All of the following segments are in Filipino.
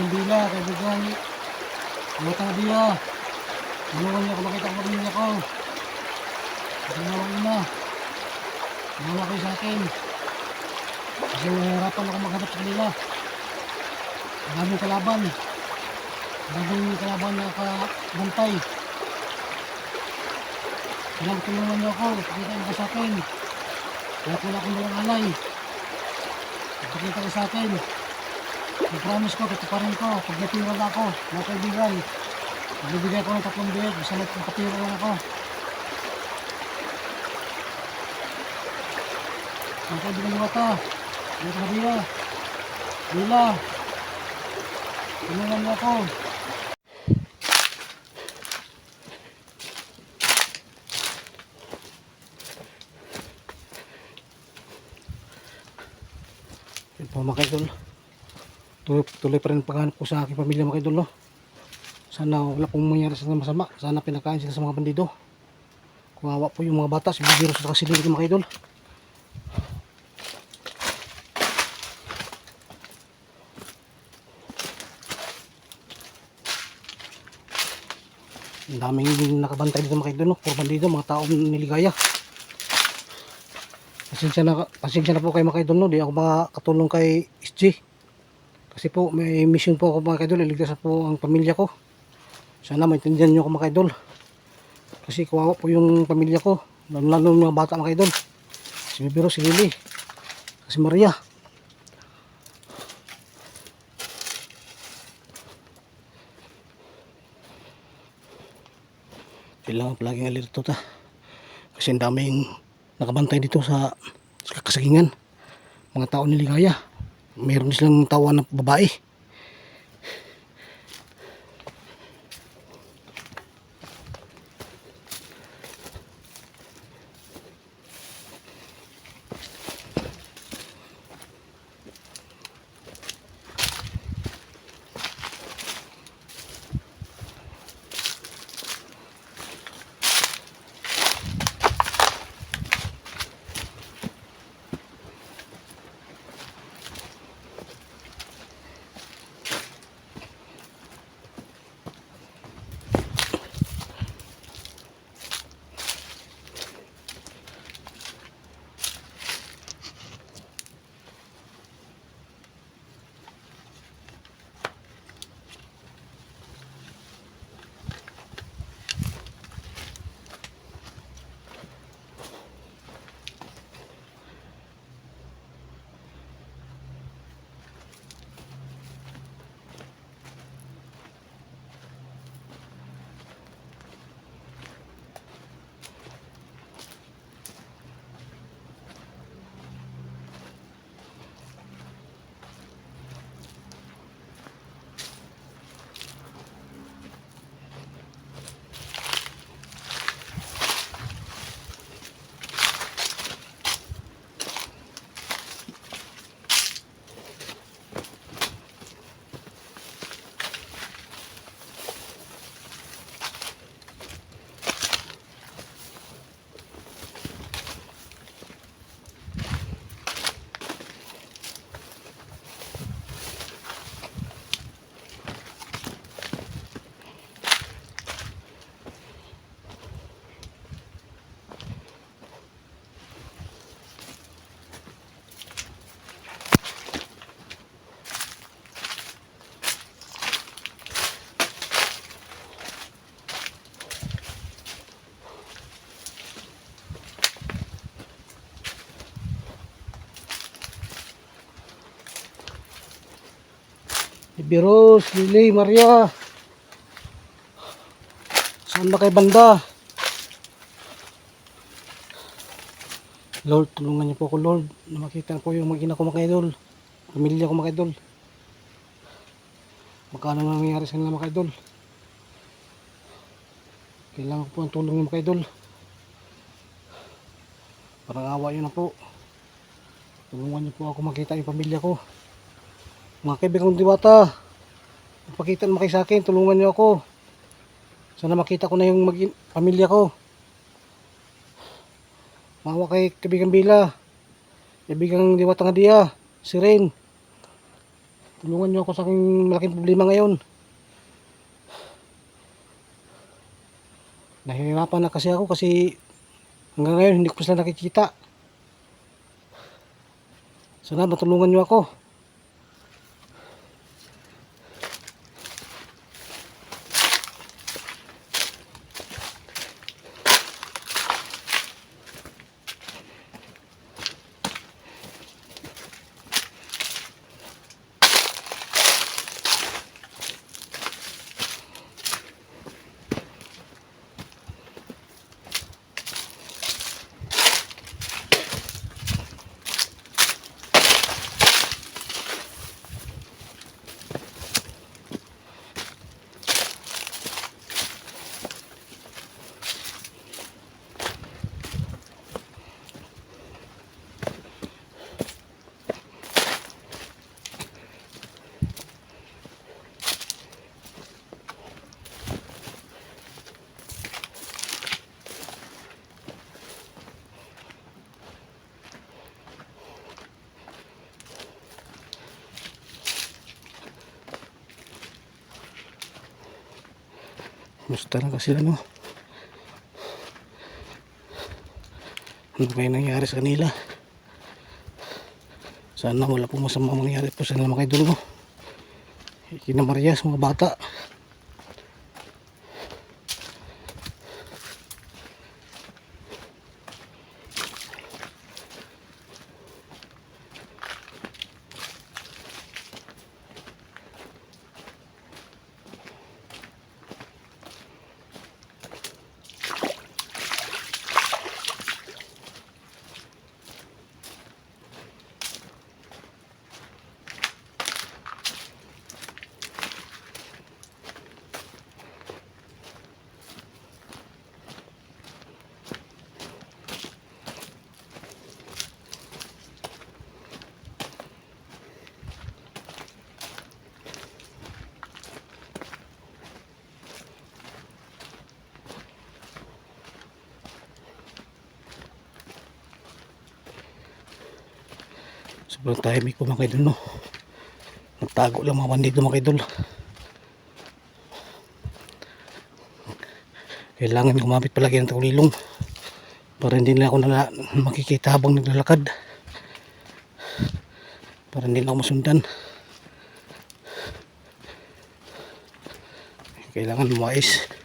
Bila, kaibigan Lutang Dia. Tulungan niyo ako makita ang pamilya ko. Tulungan niyo na. Tulungan kayo sa akin. Kasi nahihirapan ako maghanap sa kanila. Maraming kalaban. Maraming kalaban na nakabantay. Kailangan tulungan niyo ako. Pakita niyo sa akin. Kaya wala akong dalang alay. Pakita ka sa akin. I-promise ko, tutuparin ko. Pag natira na ako, mga kaibigan. Magbibigay ko ng tatlong biyag. Basta nagpapatira lang ako. Mga kaibigan niyo ata. Mga kabila. Bila. Tulungan niyo ako. Po mga kaidol. Tuloy, tuloy pa rin paghanap ko sa aking pamilya mga kaidol. No? Sana wala pong mangyari sa masama. Sana pinakain sila sa mga bandido. Kumawa po yung mga bata. Si Bibiro sa kasilid mga kaidol. Ang daming nakabantay dito mga kaidol. No? Puro bandido, mga taong niligaya. Pasensya na, pasensya na po kayo mga kaidol, no? Di ako makakatulong kay SG. Kasi po, may mission po ako mga kaidol. Iligtas po ang pamilya ko. Sana maintindihan nyo ako mga kaidol. Kasi kawawa po yung pamilya ko. Lalo lalo mga bata mga kaidol. Si Bibiro, si Lily. Si Maria. Kailangan palaging alerto ta. Kasi ang daming nakabantay dito sa, sa kasagingan. Mga tao niligaya. Meron silang tawa ng babae. Biros, Lily, Maria. Saan ba kayo banda? Lord, tulungan niyo po ako, Lord. Na makita po yung mag-ina ko mga idol. Pamilya ko mga idol. Magkano nangyayari sa kanila mga idol. Kailangan ko po ang tulong ng mga idol. Parang awa yun na po. Tulungan niyo po ako makita yung pamilya ko. Mga kaibigan diwata, pakita naman kayo sa akin, tulungan niyo ako. Sana makita ko na yung mag pamilya ko. Mawa kay kaibigan Bila, kaibigan diwata nga diya, si Rain. Tulungan niyo ako sa aking malaking problema ngayon. Nahihirapan na kasi ako kasi hanggang ngayon hindi ko sila nakikita. Sana matulungan niyo ako. Musta na kasi ano? Ano kaya nangyari sa kanila? Sana wala pong masama mangyari po sa nila mga idol mo. Kina Maria sa mga bata. Sobrang tahimik po mga idol no. Nagtago lang mga bandito mga idol. Kailangan gumamit palagi ng tagulilong para hindi nila ako nala, makikita habang naglalakad. Para hindi na ako masundan. Kailangan lumayas.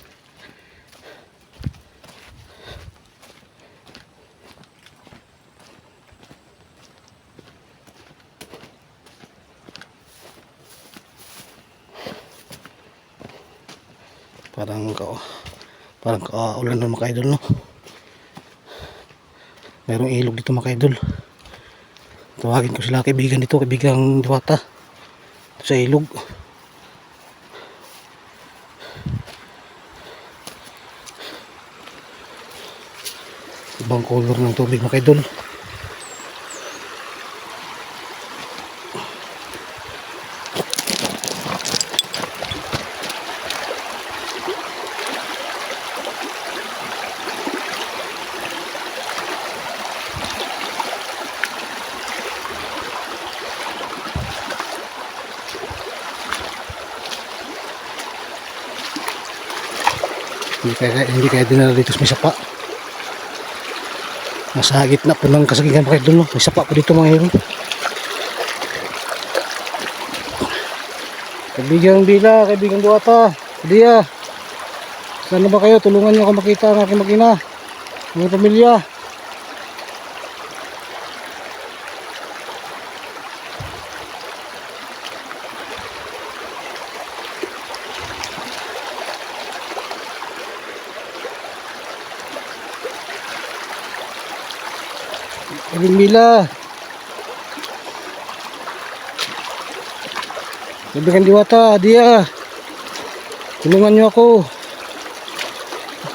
Parang ka parang kaulan ng mga idol no. Merong ilog dito mga idol. Tawagin ko sila kaibigan dito, kaibigang diwata. Sa ilog. Ibang color ng tubig mga idol. Hindi kaya, hindi kaya dinala dito may sapa. Nasa gitna po ng kasagigan mga idol. No? May sapa po dito mga hero. Kaibigang Bila, kaibigang Duwata, Dia. Saan na ba kayo? Tulungan niyo ako makita ang aking makina. Ang pamilya. Kaibigang Bila. Kaibigan Diwata, Dia. Tulungan niyo ako.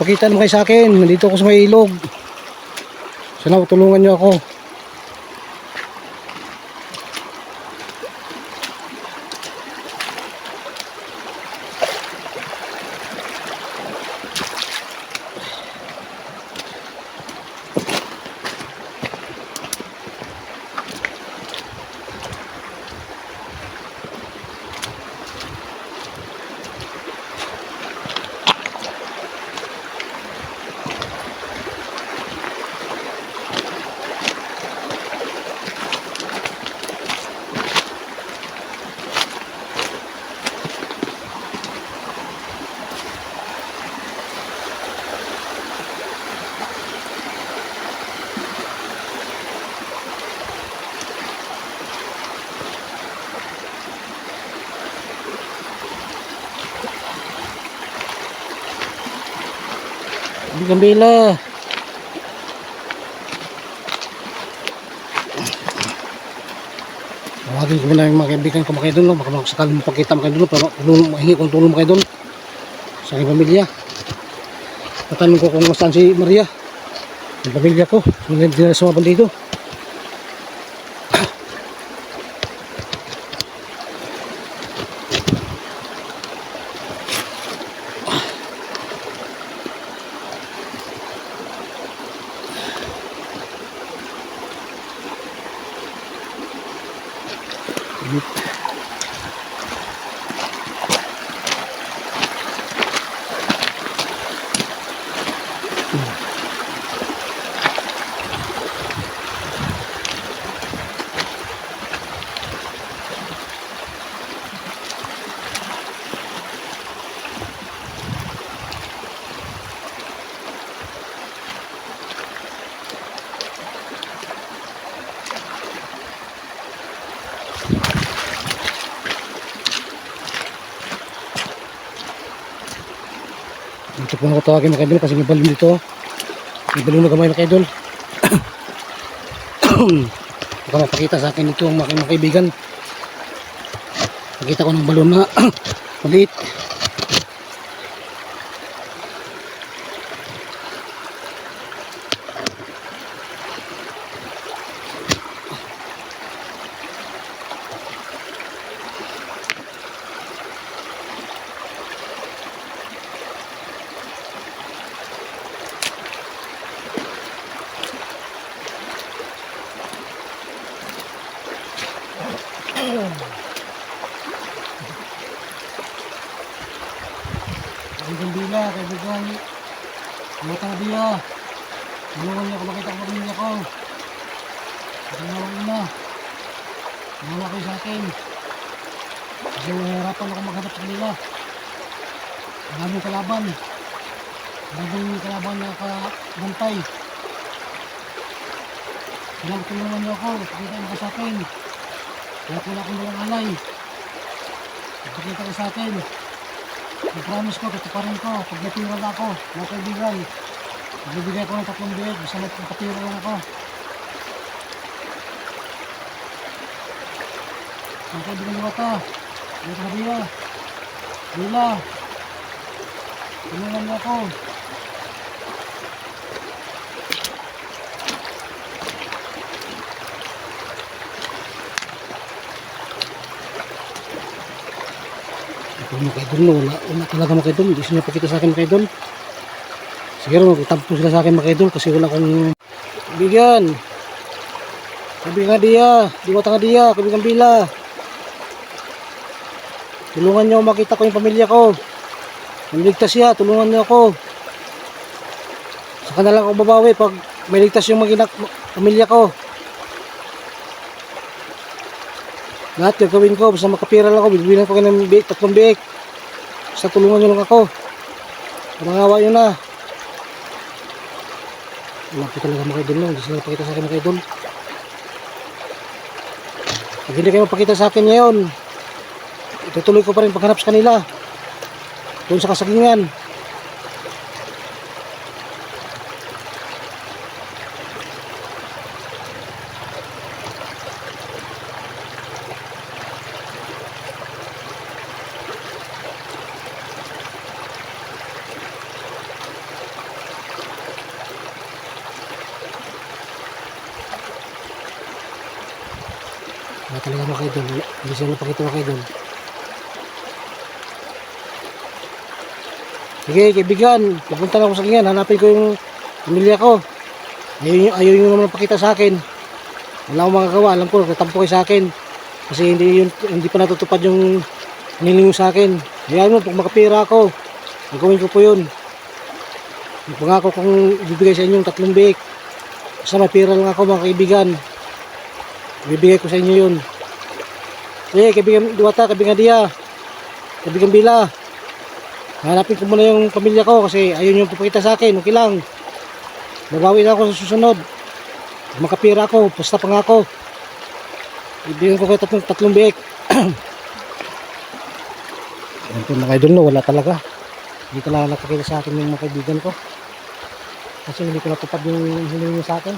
Pakita naman kayo sa akin. Nandito ako sa may ilog. Sana tulungan niyo ako. Bella. Tawagin ko muna yung mga kaibigan ko idol, no? baka sakali mapakita mga idol, pero tulong, mahingi kong tulong mga idol sa aking pamilya. Tatanong ko kung saan si Maria, yung pamilya ko, sumabang dito. Dito po ako tawagin mga idol kasi may balon dito. May balon na gamay mga idol. Baka mapakita sa akin ito ang mga kaibigan. Nakita ko ng balon na maliit. Kaibigan Bila, kaibigan Butang Dia. Tulungan niyo ako makita ang pamilya ko. Kasi nawang ina. Nawala kayo sa akin. Kasi nahihirapan ako maghanap sa kanila. Maraming kalaban. Maraming kalaban na kabantay. Kailangan tulungan niyo ako. Pakita niyo ka sa akin. Kaya wala akong dalang alay. Pakita ka sa akin. I-promise ko, tutuparin ko. Pag natira na ako, mga kaibigan, magbibigay ko ng tatlong biyag. Basta nagpapatira lang ako. Mga kaibigan ni Wata, mga kabila, bila, tulungan niyo ako. Ito mga kaidol, no, wala, wala talaga mga kaidol. Hindi sila pakita sa akin mga kaidol. Siguro magtampo sila sa akin mga kaidol kasi wala akong bigyan. Kabigang dia, di tanga dia, kabigang bila. Tulungan niyo makita ko yung pamilya ko. Naligtas siya, tulungan niyo ako. Sa kanila ako babawi pag may ligtas yung maginak pamilya ko. Lahat gagawin ko, basta makapira lang ako, bibilang ko kayo ng biik, tatlong biik. Basta tulungan nyo lang ako. Pangawa nyo na. Wala po talaga mga idol no, hindi sila napakita sa akin mga idol. Pag hindi kayo mapakita sa akin ngayon, itutuloy ko pa rin paghanap sa kanila. Doon sa kasagingan. Wala talaga mga idol. Wala- Hindi sila napakita mga idol. Sige, kaibigan. Pupunta na ako sa kanyan. Hanapin ko yung pamilya ko. Ayaw ayaw nyo naman napakita sa akin. Wala akong magagawa. Alam ko, nagtatampo kayo sa akin. Kasi hindi, yun, hindi pa natutupad yung hiniling nyo sa akin. Hayaan mo, pag makapira ako, gagawin ko po yun. Pangako kong ibibigay sa inyo yung tatlong biik. Basta may pira lang ako mga kaibigan. Ibibigay ko sa inyo yun. Sige, kaibigan Duwata, kaibigan Dia. Kaibigan Bila. Hanapin ko muna yung pamilya ko kasi ayaw nyo papakita sa akin. Okay lang. Babawi na ako sa susunod. Makapira ako, basta pangako. Ibigyan ko kayo tatlong, tatlong biik. Yan po mga idol no, wala talaga. Hindi talaga nakakita sa akin yung mga kaibigan ko. Kasi hindi ko natupad yung hiling sa akin.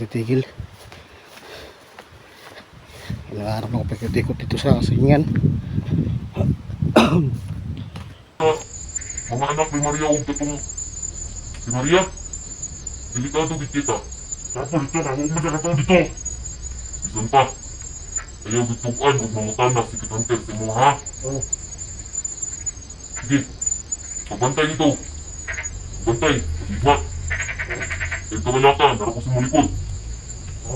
Hindi talaga ako titigil. Ilang araw na ako pagkikot dito sa singan. Mga anak ni Maria huwag katong si Maria. Delikado gid kita. Tapos ito na, huwag mo na katong dito. Isan pa. Ayaw gitukan huwag mamutanak si Kitanter si mo ha. Oh. Sige. Pagbantay nito. Pagbantay. Pagigma. Ito ka naka, nara ko sa mga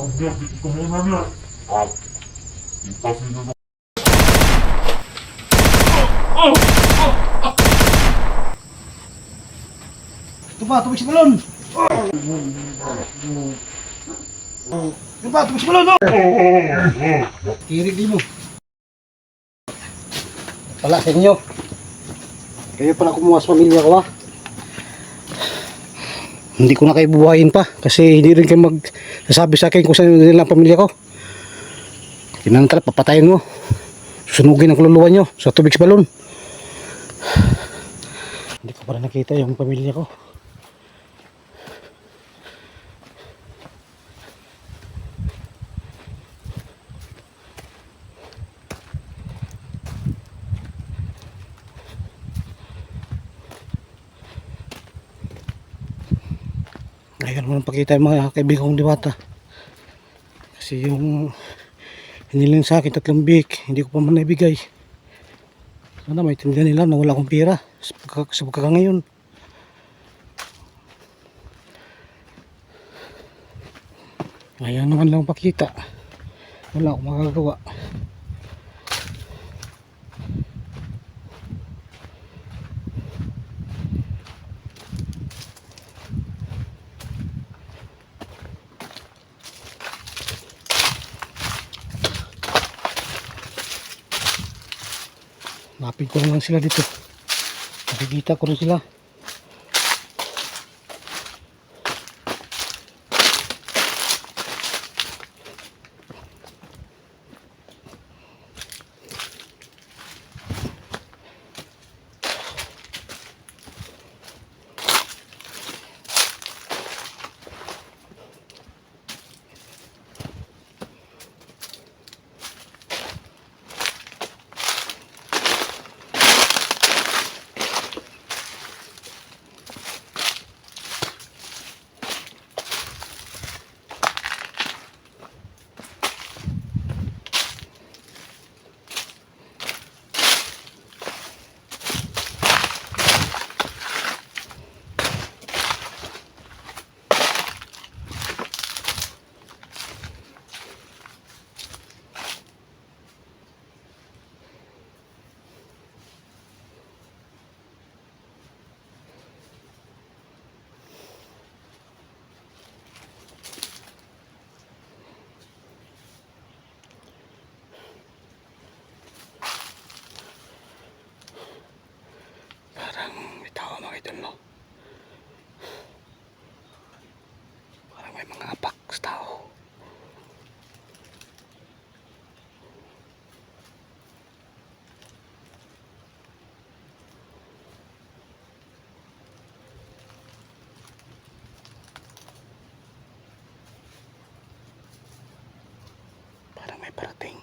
Ah, niya, dito ka muna niya. Ah. Ipasin na Ito pa, tubig sa balon! Ito pa, tubig sa balon! Oh! Kirig din mo. Pala sa inyo. Kayo pala kumuha sa pamilya ko ha. Hindi ko na kayo buhayin pa kasi hindi rin kayo magsasabi sa akin kung saan nila ang pamilya ko. Kinantala, papatayin mo. Sunugin ang kululuwa nyo sa tubig sa balon. Hindi ko pa rin nakita yung pamilya ko. Ayaw naman pakita yung mga kaibigan kong diwata. Kasi yung hiniling sa akin tatlong big, hindi ko pa man naibigay. Sana may tindihan nila na wala akong pera sa, pagka, sa pagkakangayon. Ayaw naman lang pakita. Wala akong magagawa. Lapit ko lang sila dito. Nakikita ko rin sila. Parang may idol no. Parang may mga apak sa tao. Parang may parating.